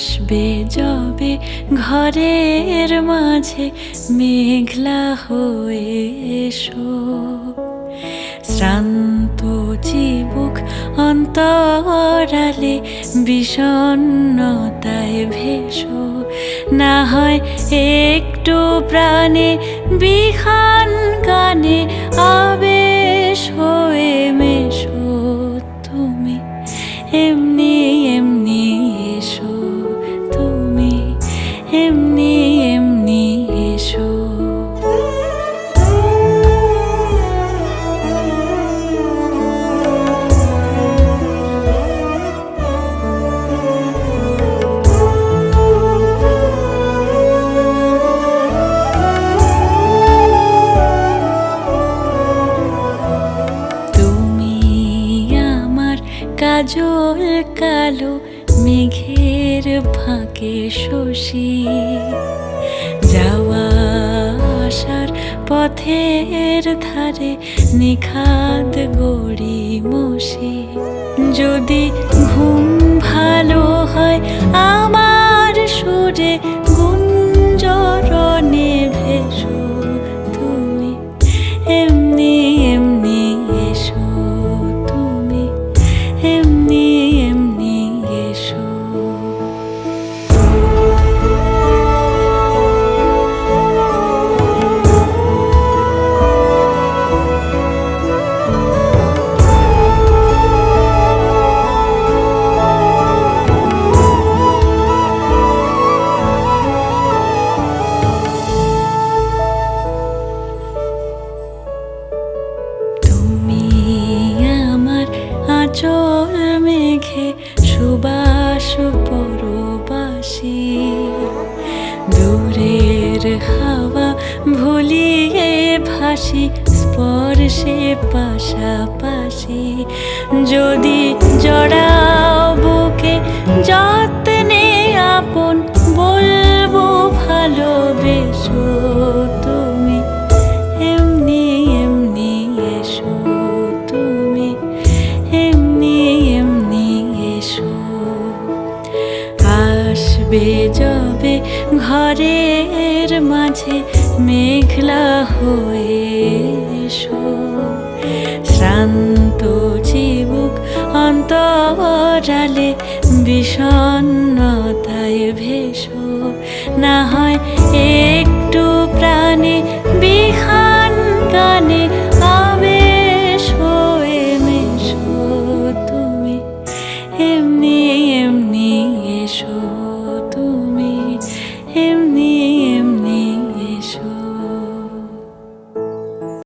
আসবে যবে ঘরের মাঝে মেঘলা হয়ে এসো। শ্রান্ত চিবুক অন্তরালে বিষণ্ণতায় ভেসো। না হয় একটু প্রাণে বিহান গানে কাজল কালো মেঘের ফাঁকে শশী। যাওয়া আসার পথের ধারে নিখাদ গড়ি মশি যদি ঘুম ভালো হয়, আমার দূরের হাওয়া ভুলিয়ে ভাসি স্পর্শে পাশাপাশি। যদি জড়াও বুকে যত্নে আসবে যবে ঘরের মাঝে মেঘলা হয়ে এসো। শ্রান্ত চিবুক অন্তরালে বিষণ্ণতায় ভেসো। না হয় একটু প্রাণে বিহা